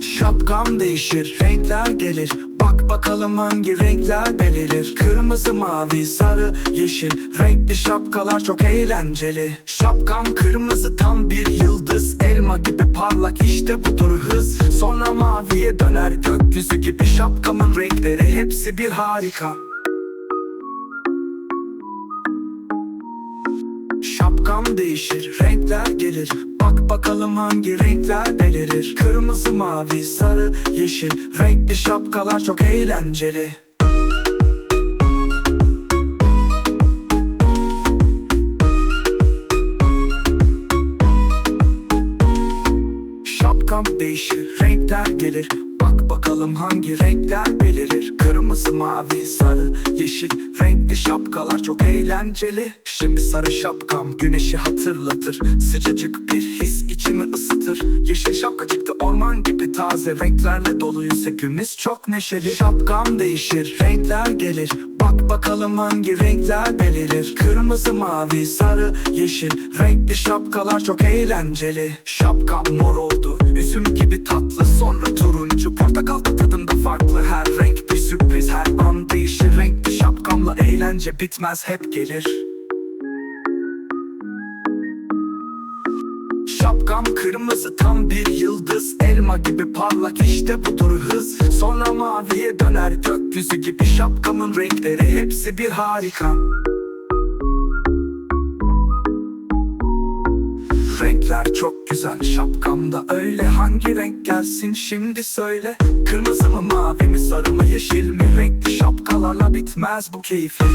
Şapkam değişir, renkler gelir. Bak bakalım hangi renkler belirir Kırmızı, mavi, sarı, yeşil. Renkli şapkalar çok eğlenceli. Şapkam kırmızı tam bir yıldız. Elma gibi parlak işte budur hız. Sonra maviye döner gökyüzü gibi Şapkamın renkleri. Hepsi bir harika. Şapkam değişir, renkler gelir Bak bakalım hangi renkler belirir. Kırmızı, mavi, sarı, yeşil. Renkli şapkalar çok eğlenceli. Şapkam değişir, renkler gelir. Bak bakalım hangi renkler belirir. Kırmızı, mavi, sarı, yeşil şapkalar çok eğlenceli. Şimdi sarı şapkam güneşi hatırlatır. Sıcacık bir his içimi ısıtır. Yeşil şapka çıktı orman gibi taze. Renklerle doluysa günümüz çok neşeli. Şapkam değişir, renkler gelir. Bak bakalım hangi renkler belirir. Kırmızı, mavi, sarı, yeşil. Renkli şapkalar çok eğlenceli. Şapkam mor oldu, üzüm gibi tatlı. Sonra turuncu, portakal şapkamla eğlence bitmez hep gelir. Şapkam kırmızı tam bir yıldız. Elma gibi parlak işte budur hız. Sonra maviye döner gökyüzü gibi Şapkamın renkleri. Hepsi bir harika Renkler çok güzel şapkamda öyle. Hangi renk gelsin şimdi söyle. Kırmızı mı mavi mi sarı mı yeşil mi? Renkli şapkalarla bitmez bu keyifli